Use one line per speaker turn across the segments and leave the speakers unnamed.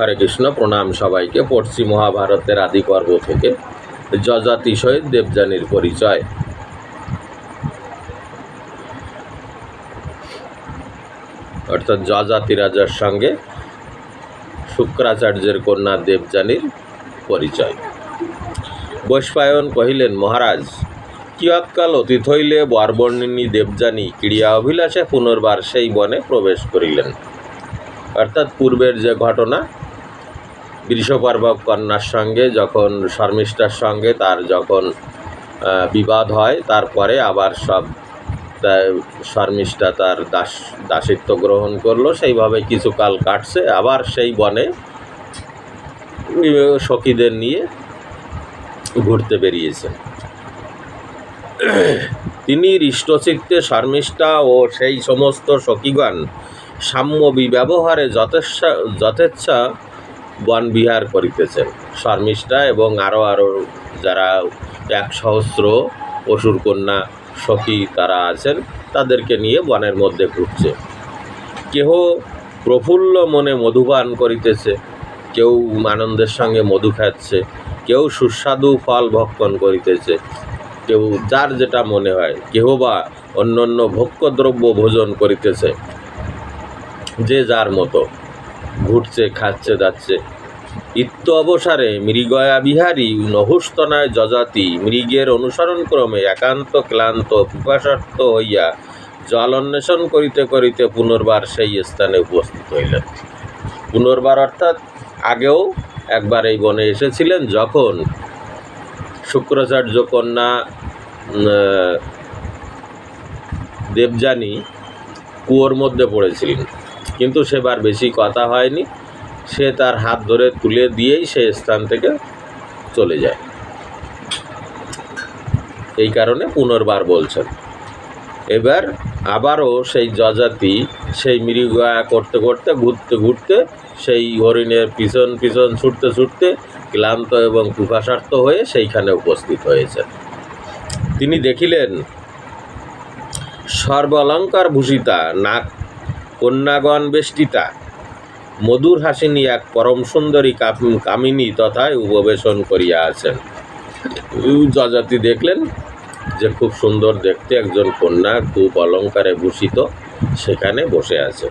হরে কৃষ্ণ, প্রণাম সবাইকে। পড়ছি মহাভারতের আদি পর্ব থেকে। যজাতি সহিত দেবযানীর পরিচয়। অর্থাৎ যজাতি রাজার সঙ্গে শুক্রাচার্যের কন্যা দেবযানীর পরিচয়। বৈশ্বায়ন কহিলেন, মহারাজ, কিয়ৎকাল অতীত হইলে বরবর্ণিনী দেবযানী ক্রিয়া অভিলাষে পুনর্বার সেই বনে প্রবেশ করিলেন। অর্থাৎ পূর্বের যে ঘটনা বৃষপর্বক কন্যার সঙ্গে যখন শর্মিষ্ঠার সঙ্গে তার যখন বিবাদ হয়, তারপরে আবার সব শর্মিষ্ঠা তার দাস, দাসিত্ব গ্রহণ করল। সেইভাবে কিছুকাল কাটছে। আবার সেই বনে, সখীদের নিয়ে ঘুরতে বেরিয়েছেন তিনি হৃষ্টচিত্তে শর্মিষ্ঠা ও সেই সমস্ত সখীগণ সাম্য বিব্যবহারে যথেচ্ছা যথেচ্ছা বনবিহার করিতেছেন। শর্মিষ্ঠা এবং আরও আরও যারা এক সহস্র অসুর কন্যা সখী তারা আছেন, তাদেরকে নিয়ে বনের মধ্যে ঘুরছে। কেহ প্রফুল্ল মনে মধুপান করিতেছে, কেউ আনন্দের সঙ্গে মধু খাচ্ছে, কেউ সুস্বাদু ফল ভক্ষণ করিতেছে, কেউ যার যেটা মনে হয়, কেহ বা অন্য অন্য ভোগ্যদ্রব্য ভোজন করিতেছে। যে যার মতো। ঘুরছে, খাচ্ছে যাচ্ছে ইত্য অবসারে মৃগয়া বিহারী নহুস্তনায় যজাতি। মৃগের অনুসরণ ক্রমে একান্ত ক্লান্ত, পিপাসার্থ হইয়া জল অন্বেষণ করিতে করিতে পুনর্বার সেই স্থানে উপস্থিত হইলেন। পুনর্বার অর্থাৎ আগেও একবার এই বনে এসেছিলেন যখন শুক্রাচার্য কন্যা দেবযানী কুয়োর মধ্যে পড়েছিলেন। কিন্তু সেবার বেশি কথা হয়নি। সে তার হাত ধরে তুলে দিয়েই সে স্থান থেকে চলে যায়। এই কারণে পুনর্বার বলছেন। এবার আবারও সেই যজাতি, সেই মৃগয়া করতে করতে, ঘুরতে ঘুরতে, সেই হরিণের পিছন পিছন ছুটতে ছুটতে ক্লান্ত এবং পিপাসার্থ হয়ে সেইখানে উপস্থিত হয়েছেন তিনি দেখিলেন, সর্বলঙ্কার ভূষিতা নাক কন্যাগণ বেষ্টিতা। মধুর হাসিনী এক পরম সুন্দরী কামিনী তথায় উপবেশন করিয়া আছেন। যজাতি দেখলেন যে খুব সুন্দর দেখতে একজন কন্যা খুব অলঙ্কারে ভূষিত সেখানে বসে আছে।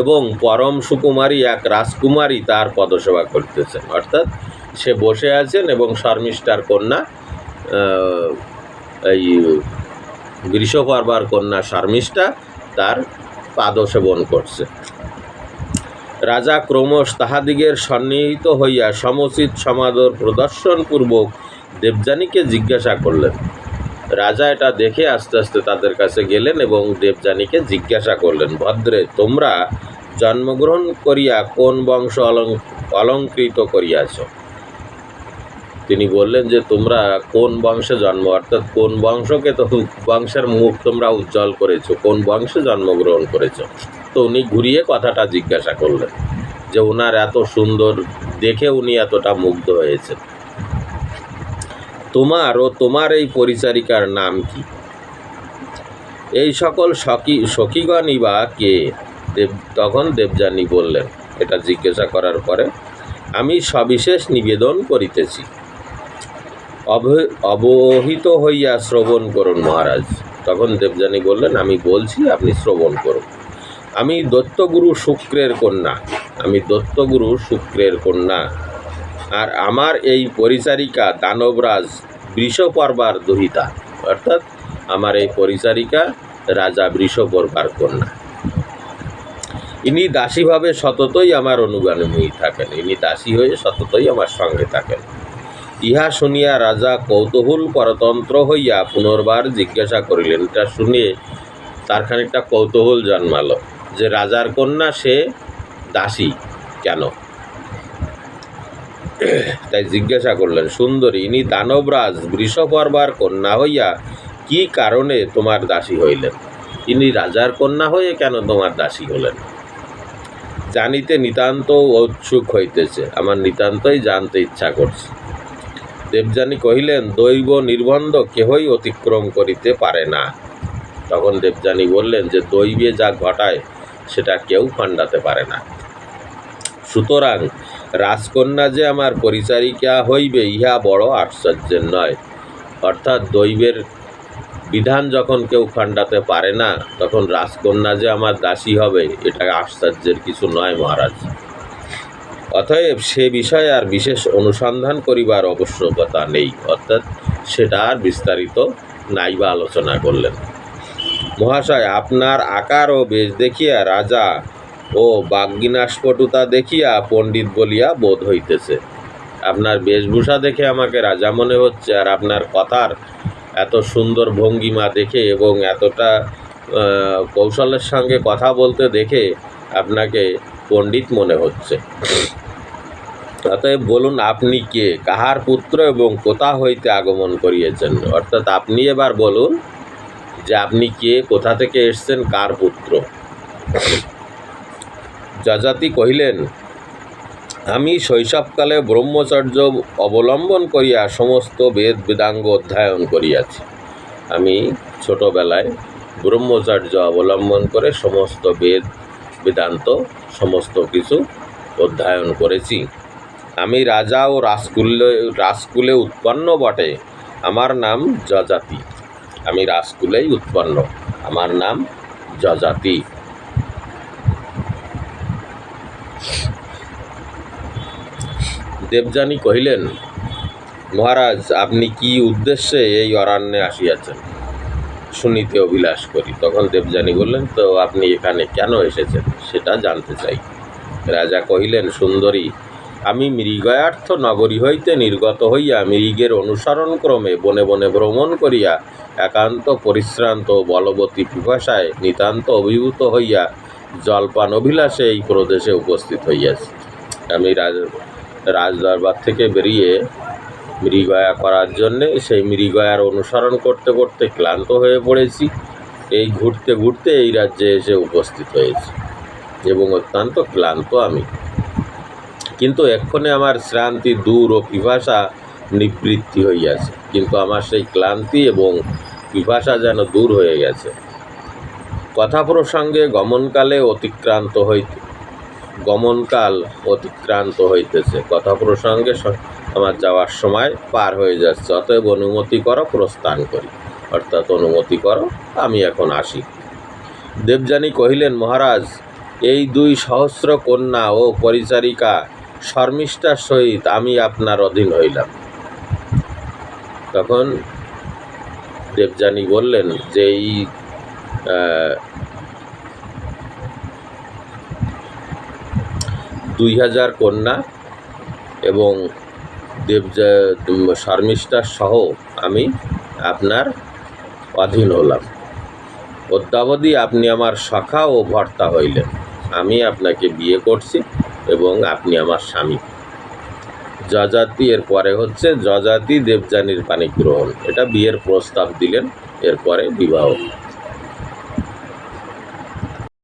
এবং পরম সুকুমারী এক রাজকুমারী তার পদসেবা করতেছেন। অর্থাৎ সে বসে আছেন এবং শর্মিষ্ঠার কন্যা এই গ্রীষ্মপর্বার কন্যা শর্মিষ্ঠা তার পাদ সেবন করছে। রাজা ক্রমশ তাহাদিগের সন্নিহিত হইয়া সমুচিত সমাদর প্রদর্শনপূর্বক দেবযানীকে জিজ্ঞাসা করলেন। রাজা এটা দেখে আস্তে আস্তে তাদের কাছে গেলেন এবং দেবযানীকে জিজ্ঞাসা করলেন, ভদ্রে, তোমরা জন্মগ্রহণ করিয়া কোন বংশ অলং, অলঙ্কৃত করিয়াছ? তিনি বললেন যে, তোমরা কোন বংশে জন্ম? অর্থাৎ কোন বংশকে তো বংশের মুখ তোমরা উজ্জ্বল করেছ? কোন বংশে জন্মগ্রহণ করেছ? তো উনি ঘুরিয়ে কথাটা জিজ্ঞাসা করলেন যে, ওনার এত সুন্দর, দেখে উনি এতটা মুগ্ধ হয়েছেন। তোমার ও তোমার এই পরিচারিকার নাম কি? এই সকল সখী, সখীগণই বা কে? দেব, তখন দেবযানী বললেন, এটা জিজ্ঞাসা করার পরে, আমি সবিশেষ নিবেদন করিতেছি। অবহিত হইয়া শ্রবণ করুন মহারাজ। তখন দেবযানী বললেন, আমি বলছি, আপনি শ্রবণ করুন। আমি দত্তগুরু শুক্রের কন্যা। আমি দত্তগুরু শুক্রের কন্যা। আর আমার এই পরিচারিকা দানবরাজ বৃষপর্বার দুহিতা। অর্থাৎ আমার এই পরিচারিকা রাজা বৃষপর্বার কন্যা। ইনি দাসীভাবে সততই আমার অনুগামী থাকেন। ইনি দাসী হয়ে সততই আমার সঙ্গে থাকেন। ইহা শুনিয়া রাজা কৌতূহল পরতন্ত্র হইয়া পুনর্বার জিজ্ঞাসা করিলেন এটা শুনে তার খানিকটা কৌতূহল জন্মালো যে রাজার কন্যা সে দাসী কেন? তাই জিজ্ঞাসা করলেন, সুন্দরী, ইনি দানবরাজ, বৃষপর্বার কন্যা হইয়া কি কারণে তোমার দাসী হইলেন? ইনি রাজার কন্যা হয়ে কেন তোমার দাসী হলেন? জানিতে নিতান্ত উৎসুক হইতেছে, আমার নিতান্তই জানতে ইচ্ছা করছে। দেবযানী কহিলেন, দৈব নির্বন্ধ কেহই অতিক্রম করিতে পারে না। তখন দেবযানী বললেন যে, দৈবে যা ঘটায়, সেটা কেউ ফান্ডাতে পারে না। সুতরাং রাজকন্যা যে আমার পরিচারিকা হইবে, ইহা বড় আশ্চর্যের নয়। অর্থাৎ দৈবের বিধান যখন কেউ ফান্ডাতে পারে না, তখন রাজকন্যা যে আমার দাসী হবে, এটা আশ্চর্যের কিছু নয় মহারাজ। অতএব সে বিষয়ে আর বিশেষ অনুসন্ধান করিবার আবশ্যকতা নেই। অর্থাৎ সেটা আর বিস্তারিত নাই বা আলোচনা করলেন। মহাশয়, আপনার আকার ও বেশ দেখিয়া রাজা ও বাগ্যিনাস্পটুতা দেখিয়া পণ্ডিত বলিয়া বোধ হইতেছে। আপনার বেশভূষা দেখে আমাকে রাজা মনে হচ্ছে, আর আপনার কথার এত সুন্দর ভঙ্গিমা দেখে এবং এতটা কৌশলের সঙ্গে কথা বলতে দেখে আপনাকে পণ্ডিত মনে হচ্ছে। অতএব বলুন, আপনি কে? কাহার পুত্র এবং কোথা হইতে আগমন করিয়েছেন? অর্থাৎ আপনি এবার বলুন যে আপনি কে, কোথা থেকে এসছেন, কার পুত্র? যজাতি কহিলেন, আমি শৈশবকালে ব্রহ্মচর্য অবলম্বন করিয়া সমস্ত বেদ বেদাঙ্গ অধ্যয়ন করিয়াছি। আমি ছোটবেলায় ব্রহ্মচর্য অবলম্বন করে সমস্ত বেদ বেদান্ত, সমস্ত কিছু অধ্যয়ন করেছি। আমি রাজা ও রাজকুলে রাজকুলে উৎপন্ন বটে। আমার নাম যজাতি। আমি রাজকুলেই উৎপন্ন। আমার নাম যজাতি। দেবযানী কহিলেন, মহারাজ, আপনি কি উদ্দেশ্যে এই অরণ্যে আসিয়াছেন? শুনিতে অভিলাষ করি। তখন দেবযানী বললেন, তো আপনি এখানে কেন এসেছেন? সেটা জানতে চাই। রাজা কহিলেন, সুন্দরী আমি মৃগয়ার্থ নগরী হইতে নির্গত হইয়া মৃগের অনুসরণ ক্রমে বনে বনে ভ্রমণ করিয়া একান্ত পরিশ্রান্ত বলবতী পিপাসায় নিতান্ত অভিভূত হইয়া জলপান অভিলাষে এই প্রদেশে উপস্থিত হইয়াছি। আমি রাজ, রাজদরবার থেকে বেরিয়ে মৃগয়া করার জন্যে সেই মৃগয়ার অনুসরণ করতে করতে ক্লান্ত হয়ে পড়েছি। এই ঘুরতে ঘুরতে এই রাজ্যে এসে উপস্থিত হয়েছি এবং অত্যন্ত ক্লান্ত আমি। কিন্তু এক্ষণে আমার শ্রান্তি দূর ও পিপাসা নিবৃত্তি হইয়াছে। কিন্তু আমার সেই ক্লান্তি এবং পিপাসা যেন দূর হয়ে গেছে। কথা প্রসঙ্গে গমনকালে অতিক্রান্ত হইতে গমনকাল অতিক্রান্ত হইতেছে। কথা প্রসঙ্গে আমার যাওয়ার সময় পার হয়ে যাচ্ছে। অতএব অনুমতি করো, প্রস্থান করি। অর্থাৎ অনুমতি করো, আমি এখন আসি। দেবযানী কহিলেন, মহারাজ, এই দুই সহস্র কন্যা ও পরিচারিকা শর্মিষ্ঠার সহিত আমি আপনার অধীন হইলাম। তখন দেবযানী বললেন যে এই দুই হাজার কন্যা এবং দেবজা শর্মিষ্ঠার সহ আমি আপনার অধীন হলাম। অদ্যাবধি আপনি আমার সখা ও ভর্তা হইলেন। আমি আপনাকে বিয়ে করছি। এবং আপনি আমার স্বামী। যজাতি এর পরে হচ্ছে যজাতি দেবযানীর পানি গ্রহণ এটা বিয়ের প্রস্তাব দিলেন, এরপরে বিবাহ।